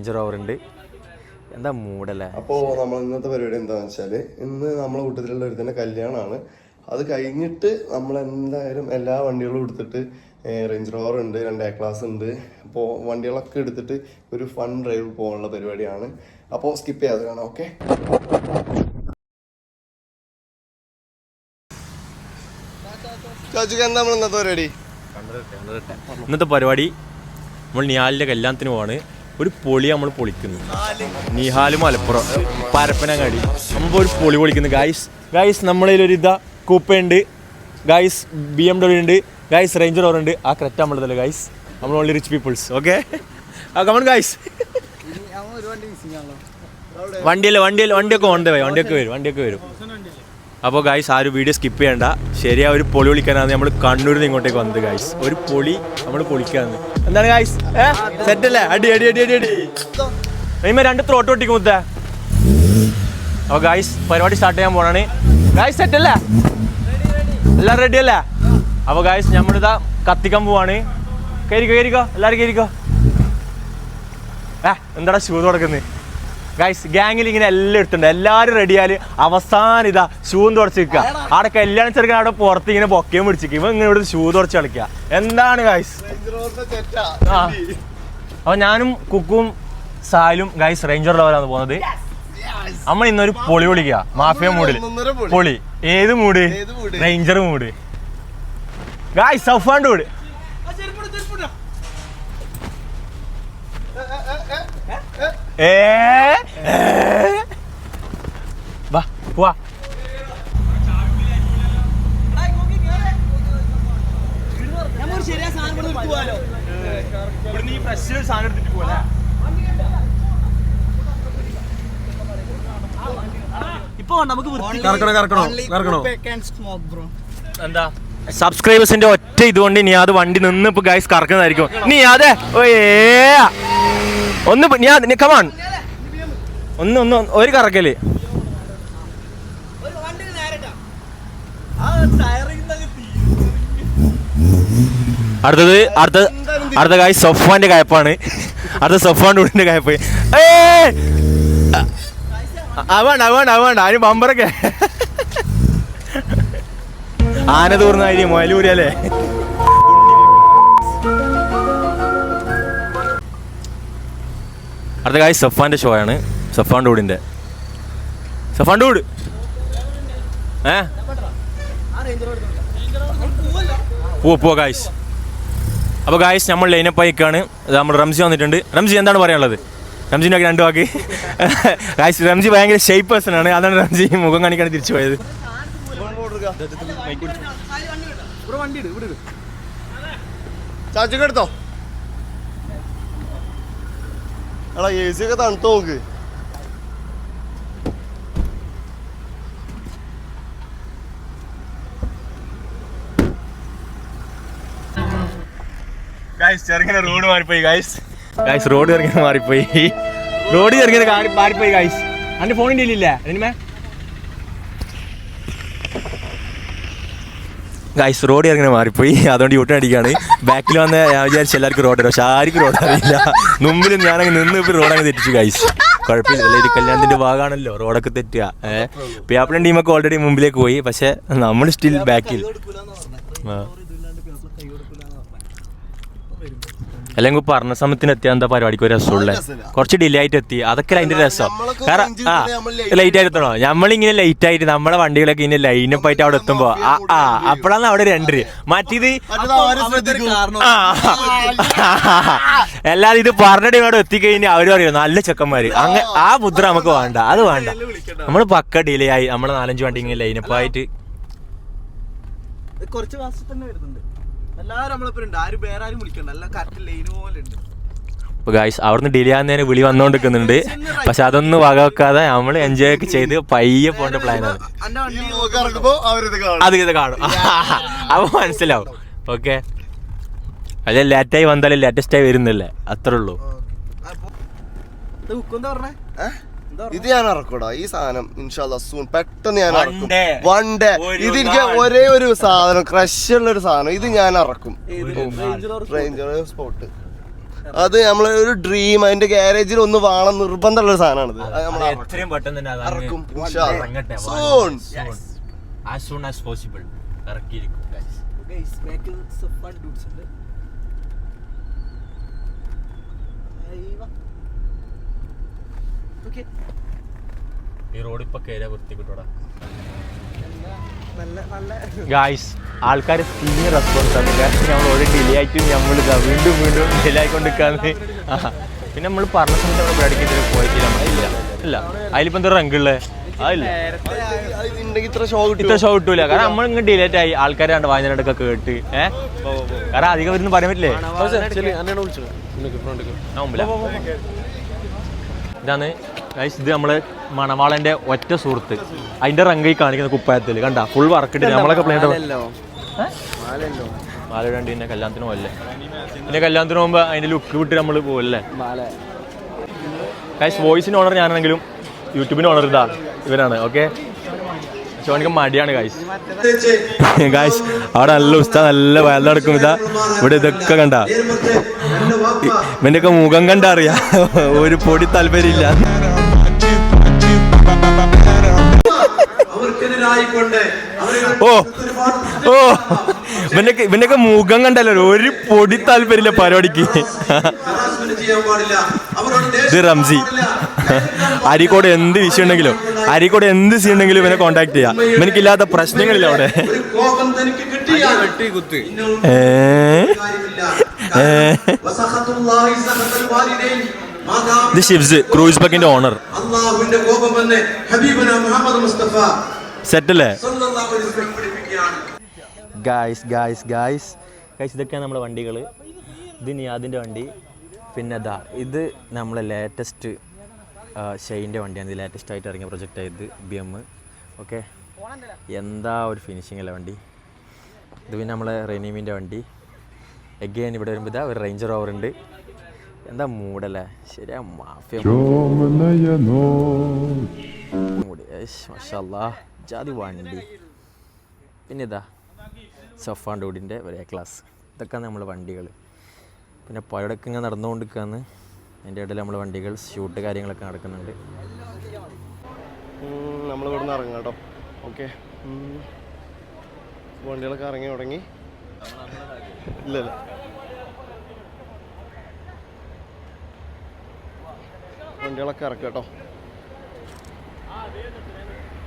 Ranger over ഉണ്ട് എന്താ മൂടല്ലേ? അപ്പോ നമ്മൾ ഇന്നത്തെ പരിപാടി എന്താന്ന് വെച്ചാൽ ഇന്ന് നമ്മളെ കൂട്ടത്തിലുള്ള ഒരുത്തന്റെ കല്യാണമാണ് അത് കഴിഞ്ഞിട്ട് നമ്മൾ എന്തായാലും എല്ലാ വണ്ടികളും എടുത്തിട്ട് റേഞ്ച് റോവർ ഉണ്ട് രണ്ട് എ ക്ലാസ് ഉണ്ട്. അപ്പോൾ വണ്ടികളൊക്കെ എടുത്തിട്ട് ഒരു ഫൺ ഡ്രൈവ് പോകാനുള്ള പരിപാടിയാണ്. അപ്പോൾ സ്കിപ്പ് ചെയ്യാതെ കാണാം ഓക്കെ ചാച്ചുക്ക് എന്താ നമ്മൾ ഇന്നത്തെ പരിപാടി? ഇന്നത്തെ പരിപാടി നമ്മൾ നിയാലിന്റെ കല്യാണത്തിന് പോവാണ്. ഒരു പൊളി നമ്മൾ പൊളിക്കുന്നു. നിഹാൽ മലപ്പുറം. പരപ്പനങ്ങാടി. നമ്മൾ ഒരു പൊളി പൊളിക്കുന്നു. ഗായ്സ് ഗായ്സ് നമ്മളതിൽ ഒരു ഇതാ കൂപ്പയുണ്ട്. ഗായ്സ് ബി എം ഡബ്ല്യു ഉണ്ട്. ഗായ്സ് റേഞ്ചർ ഓർ ഉണ്ട്. ആ കറക്റ്റ് നമ്മളതല്ലേ ഗായ്സ് നമ്മൾ only rich peoples okay come on guys വണ്ടിയല്ലേ വണ്ടിയല്ലേ? വണ്ടിയൊക്കെ ഉണ്ട് വണ്ടിയൊക്കെ വരും വണ്ടിയൊക്കെ വരും. അപ്പോൾ ഗായ്സ് ആ ഒരു വീഡിയോ സ്കിപ്പ് ചെയ്യണ്ട. ശരിയാ ഒരു പൊളി വിളിക്കാനാണ് നമ്മൾ കണ്ണൂരിൽ നിന്ന് ഇങ്ങോട്ടേക്ക് വന്നത് ഗായ്സ് ഒരു പൊളി നമ്മൾ പൊളിക്കാന്ന്. എന്താണ് ഗായ്സ് സെറ്റ് അല്ലേ? അടി അടി അടി അടി അടി. നെയ്മ രണ്ട് ത്രോട്ട് പൊട്ടിക്കും മുത്ത. അപ്പോൾ ഗായ്സ് പരിപാടി സ്റ്റാർട്ട് ചെയ്യാൻ പോണാണ്. ഗായ്സ് സെറ്റ് അല്ലേ? എല്ലാവരും റെഡി അല്ലേ? അപ്പോൾ ഗായ്സ് നമ്മളിതാ കത്തിക്കാൻ പോവാണ്. കയറിക്കോ കയറിക്കോ എല്ലാവരും കയറിക്കോ ഏ എന്താടാ ഷൂ തുടക്കുന്നത് ഗൈസ് ഗ്യാങ്ങിൽ ഇങ്ങനെ എല്ലാം എടുത്തുണ്ട് എല്ലാവരും റെഡിയാൽ അവസാനം ഇതാ ഷൂ തുടച്ച് നിൽക്കുക അവിടെ കല്യാണം ചെറുക്കൻ അവിടെ പുറത്ത് ഇങ്ങനെ പൊക്കേം പിടിച്ചിരിക്കും. ഇവ ഇങ്ങനെ ഇവിടെ ഷൂ തുടച്ച് കളിക്കുക. എന്താണ് ഗൈസ് ആ. അപ്പൊ ഞാനും കുക്കും സാലും ഗൈസ് റേഞ്ചർ ലെവലാണ് പോകുന്നത്. നമ്മൾ ഇന്നൊരു പൊളി വിളിക്കുക മാഫിയ മൂഡിൽ പൊളി. ഏത് മൂഡ് റേഞ്ചർ മൂഡ് ഗായ് സഫാണ്ട് മൂഡ് വാ പോവാ. ഇവിടുന്ന് ഈ സാധനം എടുത്തിട്ട് പോലെ എന്താ? സബ്സ്ക്രൈബേഴ്സിന്റെ ഒറ്റ ഇതുകൊണ്ട് നീ അത് വണ്ടി നിന്ന് ഇപ്പൊ ഗൈസ് കറക്കുന്നതായിരിക്കും. നീ അതെ ഓ ഏ ഒന്ന് ഞാൻ കമാൺ ഒന്ന് ഒന്ന് ഒരു കറക്കൽ. അടുത്തത് അടുത്ത അടുത്ത കായ് സൊഫാന്റെ കയപ്പാണ്. അടുത്ത സൊഫാന്റെ ഉടിന്റെ കയപ്പ്. അവണ്ട അവണ്ട അവണ്ട അതിന് ബമ്പറൊക്കെ ആന തൂർന്നായി മൊയലൂരല്ലേ അടുത്ത കാര്യം സഫാന്റെ ഷോ ആണ്. സഫാൻ ഡൂഡിന്റെ സഫാൻ ഡൂഡ് ഏ? പോ പോ ഗായ്സ് അപ്പോൾ ഗായ്സ് നമ്മൾ ലൈനപ്പായിക്കാണ് നമ്മൾ റംസി വന്നിട്ടുണ്ട്. റംസി എന്താണ് പറയാനുള്ളത്? റംസിന്റെ ഒക്കെ രണ്ട് വാക്ക്. ഗായ്സ് റംസി ഭയങ്കര ഷേപ്പ് പേഴ്സൺ ആണ്. അതാണ് റംസി മുഖം കാണിക്കാണ് തിരിച്ചു പോയത്. ചാച്ചുക്ക് എടുത്തോ? എടാ എ സി ഒക്കെ തണുത്ത് നോക്ക്. ഗായ്സ് ചെറുങ്ങനെ റോഡ് മാറിപ്പോയി ഗായ്സ് ഗായ്സ് റോഡ് ചെറുങ്ങനെ മാറിപ്പോയി. റോഡ് ചെറുങ്ങനെ മാറിപ്പോയി ഗൈസ് എന്റെ ഫോണിന്റെ ഇല്ലേ അതിനുമേ ഗായ്സ് റോഡ് ഇറങ്ങനെ മാറിപ്പോയി. അതുകൊണ്ട് യൂട്ടൺ അടിക്കുകയാണ്. ബാക്കിൽ വന്ന ഞാൻ വിചാരിച്ചു എല്ലാവർക്കും റോഡ് പക്ഷെ ആർക്കും റോഡ് അറിയില്ല. മുമ്പിൽ ഞാനങ്ങ് നിന്ന് ഇപ്പോൾ റോഡങ്ങ് തെറ്റിച്ചു ഗൈസ് കുഴപ്പമില്ല. ഒരു കല്യാണത്തിന്റെ ഭാഗമാണല്ലോ. റോഡൊക്കെ തെറ്റുക. ഏഹ് പിയാപ്പിളും ടീമൊക്കെ ഓൾറെഡി മുമ്പിലേക്ക് പോയി. പക്ഷെ നമ്മൾ സ്റ്റിൽ ബാക്കിൽ ആ അല്ലെങ്കിൽ പറഞ്ഞ സമയത്തിന് എത്തിയാൽ എന്താ പരിപാടിക്ക് ഒരു രസമുള്ള? കുറച്ച് ഡിലേ ആയിട്ട് എത്തി. അതൊക്കെ അതിന്റെ രസം. കാരണം ആ ലൈറ്റ് ആയിട്ട് എത്തണോ നമ്മളിങ്ങനെ ലൈറ്റ് ആയിട്ട് നമ്മളെ വണ്ടികളൊക്കെ ഇങ്ങനെ ലൈനപ്പ് ആയിട്ട് അവിടെ എത്തുമ്പോ ആ ആ അപ്പോഴാണ് അവിടെ ഒരു എൻട്രി മറ്റേത് എല്ലാരും ഇത് പറഞ്ഞിട്ട് ഇവിടെ എത്തിക്കഴിഞ്ഞാൽ അവർ പറയും നല്ല ചെക്കന്മാര്. അങ്ങനെ ആ മുദ്ര നമുക്ക് വേണ്ട അത് വേണ്ട. നമ്മൾ പക്ക ഡിലേ ആയി നമ്മളെ നാലഞ്ച് വണ്ടി ഇങ്ങനെ ലൈനപ്പ് ആയിട്ട് കുറച്ച് മാസം തന്നെ വരുന്നുണ്ട്. എല്ലാവരും നമ്മളിപ്പോ ഉണ്ട് ആരും വേറെ ആരും വിളിക്കണ്ട. എല്ലാം കറക്റ്റ് ലൈൻ പോലെ ഉണ്ട്. ഇപ്പൊ ഗായ്സ് അവിടുന്ന് ഡിലേ ആകുന്നതിന് വിളി വന്നോണ്ടിരിക്കുന്നുണ്ട്. പക്ഷെ അതൊന്നും വകവെക്കാതെ നമ്മൾ എൻജോയ് ഒക്കെ ചെയ്ത് പയ്യെ പോകേണ്ട പ്ലാനാണ് അത് ഇത് കാണും. അപ്പൊ മനസ്സിലാവും. ഓക്കെ അല്ലെ ലേറ്റായി വന്നാലും ലേറ്റസ്റ്റായി വരുന്നില്ലേ? അത്രേ ഉള്ളൂ. ഇത് ഞാൻ ഇറക്കൂടാ. ഈ സാധനം ഇൻഷാല്ല സൂൺ പെട്ടെന്ന് ഞാൻ ഇറക്കും. വൺ ഡേ ഇത് എനിക്ക്. ഒരേ ഒരു സാധനം ക്രഷ് ഉള്ള ഒരു സാധനം. ഇത് ഞാൻ ഇറക്കും. റേഞ്ചർ സ്പോട്ട് അത് നമ്മളെ ഒരു ഡ്രീം അതിന്റെ ഗാരേജിൽ ഒന്ന് വാണം നിർബന്ധമുള്ള ഒരു സാധനമാണിത്. അത് നമ്മൾ എത്രയും പെട്ടെന്ന് തന്നെ ഇറക്കും. ഇൻഷാ അല്ലാ. ഇറങ്ങട്ടെ ആസ് സൂൺ ആസ് പോസിബിൾ ഇറക്കിയിരിക്കും guys. Guys, back ൽ സഫാൻ dudes ഉണ്ട്. ഈ റോഡ് ഇപ്പൊ കയറിയ വൃത്തിക്കിട്ടോടാ നല്ല നല്ല. ഗായ്സ് ആൾക്കാർ സീനിയ റെസ്പോൺസ് ആണ്. കാരണം നമ്മൾ ഒരു ഡിലേ ആയിട്ടും നമ്മൾ ഇതാ വീണ്ടും വീണ്ടും ഡിലേ ആയിക്കൊണ്ടിരിക്കാന്ന് ആ. പിന്നെ നമ്മൾ പറഞ്ഞ സമയത്ത് നമ്മൾ പഠിക്കുന്നതിന് പോയിട്ടില്ല ഇല്ല ഇല്ല. അതിലിപ്പോ എന്താ റങ്കുള്ളേ അതില്ല ഇത്ര ഷോ ഇത്ര ഷോ കിട്ടൂല. കാരണം നമ്മൾ ഇങ്ങനെ ഡിലേറ്റ് ആയി ആൾക്കാർ രണ്ട് വായനടൊക്കെ കേട്ട്. ഏഹ് കാരണം അധികം വരുന്ന പറയാൻ പറ്റില്ലേ. ഇതാണ് ഇത് നമ്മൾ മണവാളന്റെ ഒറ്റ സുഹൃത്ത്. അതിന്റെ റങ്കി കാണിക്കുന്ന കുപ്പായത്തിൽ. കണ്ട ഫുൾ വർക്ക് ഇട്ട് നമ്മളൊക്കെ മാലയിടാണ്ട് പിന്നെ കല്യാണത്തിന് പോകല്ലേ പിന്നെ കല്യാണത്തിന് പോകുമ്പോ അതിന്റെ ലുക്ക് വിട്ട് നമ്മൾ പോകല്ലേ ഗൈസ് വോയിസിന് ഓണർ ഞാനാണെങ്കിലും യൂട്യൂബിന് ഓണർ ഇതാ ഇവരാണ് ഓക്കെ ചോണിക്ക് മടിയാണ് ഗായ്സ് ഗായ്സ് അവിടെ നല്ല ഉസ്താ നല്ല വയൽ നടക്കും. ഇതാ ഇവിടെ ഇതൊക്കെ കണ്ട. ഇവന്റെയൊക്കെ മുഖം കണ്ട അറിയാ. ഒരു പൊടി താല്പര്യമില്ല. ഓ ഓ. ഇവന്റെ ഒക്കെ മുഖം കണ്ടല്ലോ. ഒരു പൊടി താല്പര്യമില്ല പരിപാടിക്ക്. ഇത് റംസി. അരിക്കോട് എന്ത് വിഷയം ഉണ്ടെങ്കിലും. അരിക്കോട് എന്ത് സീൻ ഉണ്ടെങ്കിലും ഇവനെ കോണ്ടാക്ട് ചെയ്യാം. ഇവനക്കില്ലാത്ത പ്രശ്നങ്ങളില്ല അവിടെ? ഇത് ഷിബ്സ് ക്രൂസ് ഓണർ സെറ്റല്ലേ? ഗായ്സ് ഗായ്സ് ഗായ്സ് ഗായ്സ് ഇതൊക്കെയാണ് നമ്മുടെ വണ്ടികൾ ഇത് നിയാദിന്റെ വണ്ടി. പിന്നെ ദാ ഇത് നമ്മളെ ലേറ്റസ്റ്റ് ഷെയിന്റെ വണ്ടിയാണ് ഇത് ലേറ്റസ്റ്റ് ആയിട്ട് ഇറങ്ങിയ പ്രൊജക്റ്റ് ആയത് ബി എം ഓക്കെ എന്താ ഒരു ഫിനിഷിംഗ് അല്ല വണ്ടി? ഇത് പിന്നെ നമ്മളെ റെനീമിന്റെ വണ്ടി. എഗെയിൻ ഇവിടെ വരുമ്പോൾ ഇതാ ഒരു റേഞ്ചർ ഓവർ ഉണ്ട്. എന്താ മൂടല്ലേ ശരിയാ മാഫിയ ജാതി വണ്ടി. പിന്നെ ഇതാ സഫാൻ ഡോഡിന്റെ ഒരേ ക്ലാസ് ഇതൊക്കെയാണ് നമ്മളെ വണ്ടികൾ പിന്നെ പലയിടക്കും ഇങ്ങനെ നടന്നുകൊണ്ടിരിക്കുകയാണ് അതിന്റെ ഇടയിൽ നമ്മൾ വണ്ടികൾ ഷൂട്ട് കാര്യങ്ങളൊക്കെ നടക്കുന്നുണ്ട്. നമ്മൾ ഇവിടെ നിന്ന് ഇറങ്ങാം കേട്ടോ. ഓക്കെ വണ്ടികളൊക്കെ ഇറങ്ങി തുടങ്ങി. ഇല്ല ഇല്ല. വണ്ടികളൊക്കെ ഇറക്കാം കേട്ടോ.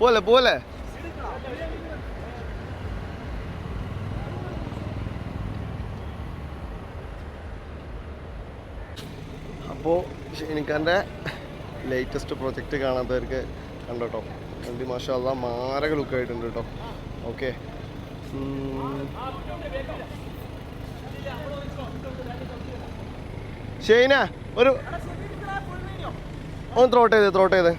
പോലെ പോലെ അപ്പോൾ എനിക്കെന്റെ ലേറ്റസ്റ്റ് പ്രൊജക്റ്റ് കാണാത്തവർക്ക് കണ്ടോട്ടോ വണ്ടി മാഷാല്ല മാരക ലുക്കായിട്ടുണ്ട് കേട്ടോ ഓക്കെ ഷെയ്ന ഒരു ഒന്ന് ത്രോട്ട് ചെയ്ത് ത്രോട്ട് ചെയ്ത്.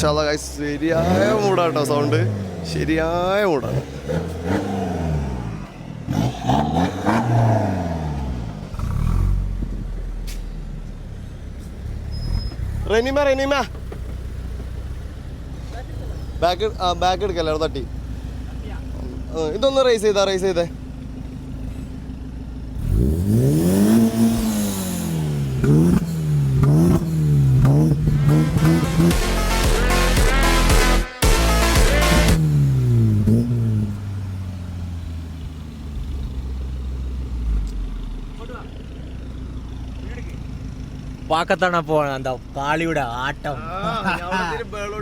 മാഷാല്ല ഗൈസ് ശരിയായ മൂടാട്ടോ സൗണ്ട്. ശരിയായ മൂടാണ്. റെനിമ റെനിമ ബാക്ക് ബാക്ക് എടുക്കല്ലേ തട്ടി. ഇതൊന്ന് റേസ് ചെയ്താ റേസ് ചെയ്തേ. പാക്കത്താണ് പോ എന്താ കാളിയുടെ ആട്ടം.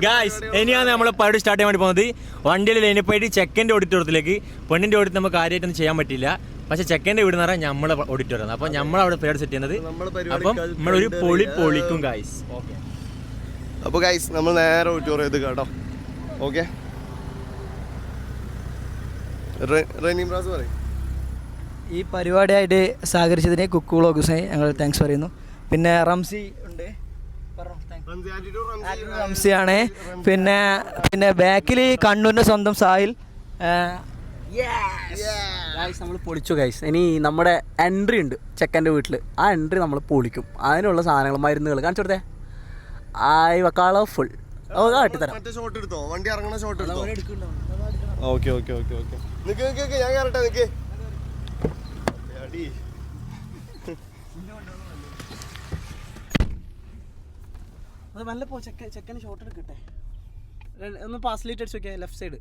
ഗായ്സ് ഇനിയാണ് നമ്മൾ പരിപാടി സ്റ്റാർട്ട് ചെയ്യാൻ വേണ്ടി പോകുന്നത്. വണ്ടിയിൽ പോയിട്ട് ചെക്കന്റെ ഓഡിറ്റോറിയത്തിലേക്ക് പെണ്ണിന്റെ ഓഡിറ്റ് നമുക്ക് കാര്യമായിട്ടൊന്നും ചെയ്യാൻ പറ്റില്ല പക്ഷെ ചെക്കന്റെ വീട് എന്ന് പറഞ്ഞാൽ നമ്മളെ ഓഡിറ്റോറിയം അപ്പോൾ നമ്മളവിടെ പരിപാടി സെറ്റ് ചെയ്യുന്നത്. അപ്പം നമ്മളൊരു പൊളി പൊളിക്കും ഗായ്സ് ഓക്കെ അപ്പോൾ ഗായ്സ് നമ്മൾ നേരെ ഓഡിറ്റോറിയം ഇത് കേട്ടോ. ഓക്കെ പറയും. ഈ പരിപാടിയായിട്ട് സഹകരിച്ചതിന് കുക്കു വ്ളോഗ്സിനെ ഞങ്ങൾ താങ്ക്സ് പറയുന്നു. പിന്നെ റംസി ഉണ്ട്. റംസിയാണ്. ആണ് പിന്നെ പിന്നെ ബാക്കിൽ കണ്ണൂരിന്റെ സ്വന്തം സാഹിൽ. നമ്മൾ പൊളിച്ചു ഗൈസ് ഇനി നമ്മുടെ എൻട്രി ഉണ്ട് ചെക്കന്റെ വീട്ടിൽ ആ എൻട്രി നമ്മൾ പൊളിക്കും. അതിനുള്ള സാധനങ്ങൾ മരുന്നുകൾ കാണിച്ചു കൊടുത്തേ. ആയി കളർഫുൾ ഫുൾ കാട്ടിത്തരാം. മറ്റേ ഷോട്ട് എടുത്തോ? വണ്ടി ഇറങ്ങണ ഷോട്ട് എടുത്തോ? ഓക്കെ ഓക്കെ ഓക്കെ ഓക്കെ നിക്ക് നിക്ക് നിക്ക്. ഞാൻ കയറട്ടെ നിക്ക്. അത് നല്ല പോ ചെക്ക ചെക്കന് ഷോട്ട് എടുക്കട്ടെ. ഒന്ന് പാസ്ലേറ്റ് അടിച്ച് നോക്കിയാൽ ലെഫ്റ്റ് സൈഡ്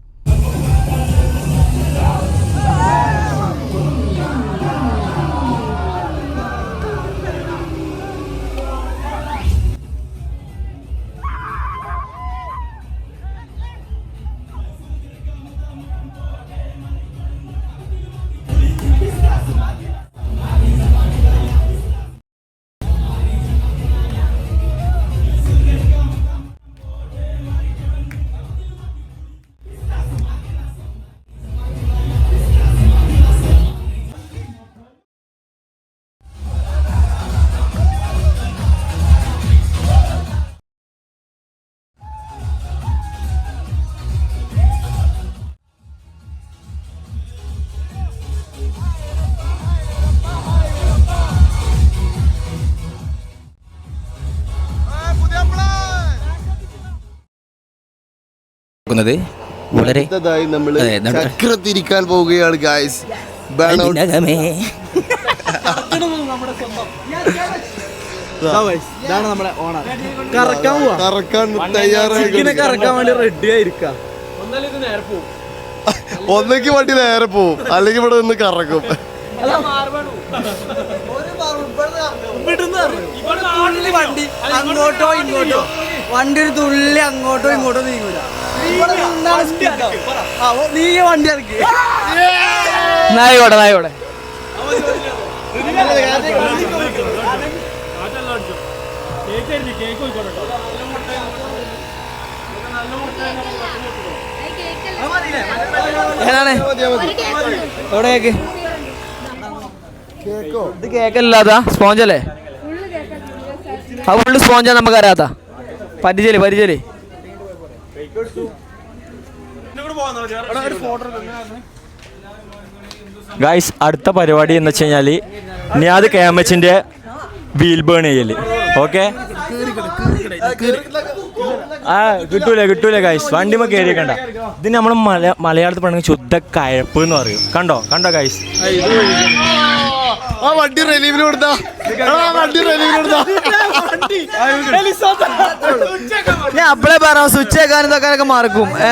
തയ്യാറായി വളരെ കറക്കാൻ വേണ്ടി റെഡി ആയിരിക്കാം. ഒന്നെങ്കിൽ വണ്ടി നേരെ പോവും. അല്ലെങ്കിൽ ഇവിടെ നിന്ന് കറക്കും. വണ്ടി അങ്ങോട്ടോ ഇങ്ങോട്ടോ. വണ്ടി ഒരു തുള്ളി അങ്ങോട്ടോ ഇങ്ങോട്ടോ നീങ്ങൂല. നീ ഈ വണ്ടി ഇറക്കി നായോടെ നായോടെ ഏതാണ്? എവിടെ കേക്ക്? ഇത് കേക്കല്ലാതാ സ്പോഞ്ചല്ലേ ആ ഫുള്ള് സ്പോഞ്ചാ നമുക്ക് അറിയാത്ത പരിചയല്ലേ പരിചയല്ലേ? ഗായ്സ് അടുത്ത പരിപാടി എന്ന് വെച്ച് കഴിഞ്ഞാൽ Niyad K M wheel burn ചെയ്യൽ. ഓക്കെ? ആ കിട്ടൂല കിട്ടൂല ഗൈസ് വണ്ടിമ കയറിയേക്കണ്ട ഇതിന് നമ്മൾ മല മലയാളത്തിൽ പറയുന്നത് ശുദ്ധ കയപ്പ് എന്ന് പറയും. കണ്ടോ? കണ്ടോ ഗൈസ് ആ വണ്ടി റിലീവിന് കൊടുത്താ. ആ വണ്ടി റിലീവിന് കൊടുത്താ. ഞാൻ അപ്പളേ പറഞ്ഞ സ്വിച്ച് വെക്കാനും ഇതൊക്കെ മറക്കും. ഏ?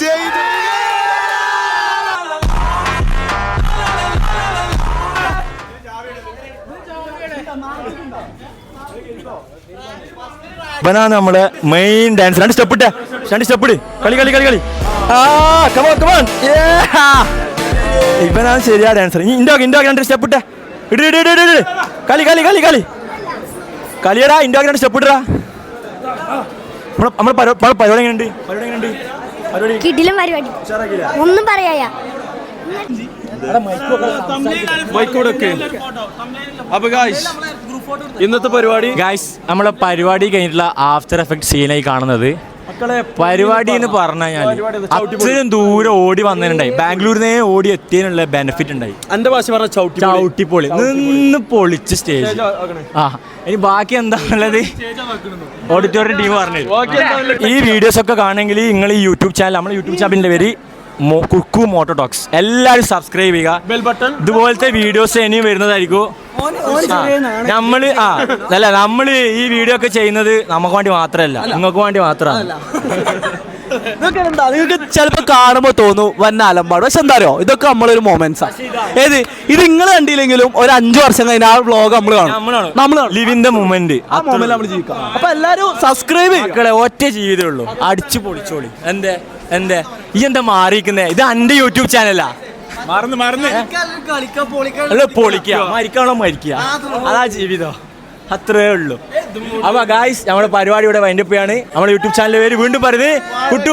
ചെയ്തു ഇവനാണ് നമ്മളെ മെയിൻ ഡാൻസ് രണ്ട് സ്റ്റെപ്പ് ഇട്ടേ. രണ്ട് സ്റ്റെപ്പ് ഇട്. കളി കളി കളി കളി. ആ കമോൺ കമോൺ ഇവനാണ് ശരിയാ ഡാൻസർ ഇനി ഇൻഡോക്ക് ഇൻഡോ രണ്ട് സ്റ്റെപ്പ് ഇട്ടേ. ഇട് ഇട് ഇട് ഇട്. ഇട്. കളി കളി കളി കളി. കളിയടാ ഇൻഡോ രണ്ട് സ്റ്റെപ്പ് ഇടാ നമ്മളെ നമ്മളെ പരി- നമ്മളെ പരിപാടി എങ്ങനെയുണ്ട്? പരിപാടി എങ്ങനെയുണ്ട്? പരിപാടി. കിടിലം പരിപാടി. ഒന്നും പറയാ അപ്പൊ ഗായ്സ് ഇന്നത്തെ പരിപാടി? ഗായ്സ് നമ്മളെ പരിപാടി കഴിഞ്ഞിട്ടുള്ള ആഫ്റ്റർ എഫക്ട് സീനായി കാണുന്നത്. പരിപാടി എന്ന് പറഞ്ഞാൽ അത്രയും ദൂരം ഓടി വന്നിട്ടുണ്ടായി. ബാംഗ്ലൂരിൽ നിന്ന് ഓടി എത്തിയതിനുള്ള ബെനിഫിറ്റ് ഉണ്ടായി. എന്റെ ഭാഷ പറഞ്ഞ ചവിട്ടി ചവിട്ടിപ്പൊളി നിന്ന് പൊളിച്ച് സ്റ്റേജ് ആ ഇനി ബാക്കി എന്താണുള്ളത് ഓഡിറ്റോറിയം ടീം പറഞ്ഞു ഈ വീഡിയോസ് ഒക്കെ കാണണമെങ്കിൽ നിങ്ങൾ ഈ യൂട്യൂബ് ചാനൽ നമ്മുടെ യൂട്യൂബ് ചാനലിന്റെ പേര് കുക്കു മോട്ടോ ടോക്സ് എല്ലാവരും സബ്സ്ക്രൈബ് ചെയ്യുക. ബെൽ ബട്ടൺ ഇതുപോലത്തെ വീഡിയോസ് ഇനിയും വരുന്നതായിരിക്കും. നമ്മൾ ആ അല്ല നമ്മൾ ഈ വീഡിയോ ഒക്കെ ചെയ്യുന്നത് നമുക്ക് വേണ്ടി മാത്രല്ല നിങ്ങൾക്ക് വേണ്ടി മാത്രമാണ്. ഇതൊക്കെ എന്താ? നിങ്ങൾക്ക് ചിലപ്പോ കാണുമ്പോ തോന്നു വന്ന അലമ്പാട്. പക്ഷെ എന്താ അറിയോ? ഇതൊക്കെ നമ്മളൊരു മൊമെന്റ്സാ ഏത്? ഇത് നിങ്ങൾ കണ്ടില്ലെങ്കിലും ഒരു അഞ്ചു വർഷം കഴിഞ്ഞ ആ വ്ളോഗ് നമ്മൾ കാണും. നമ്മൾ ലിവിന്റെ മൊമെന്റ് ആ മൊമെന്റ് നമ്മൾ ജീവിക്കാം. അപ്പൊ എല്ലാരും സബ്സ്ക്രൈബ് ചെയ്യേ മക്കളെ ഒറ്റ ജീവിതമേ ഉള്ളൂ. അടിച്ചു പൊളിച്ചോളി. എന്തേ? എന്തേ? ഈ എന്താ മാറിയിരിക്കുന്നേ? ഇത് എന്റെ യൂട്യൂബ് ചാനലാ മറന്ന് മറന്ന്. അല്ല പൊളിക്കുക മരിക്കാണോ മരിക്കുക അതാ ജീവിതം. അത്രേ ഉള്ളൂ. അപ്പൊ ഗായ്സ് നമ്മുടെ പരിപാടി ഇവിടെ വൈൻഡപ്പ് ചെയ്യാണ്. നമ്മുടെ യൂട്യൂബ് ചാനൽ പേര് വീണ്ടും പറയുന്നത്. കുട്ടു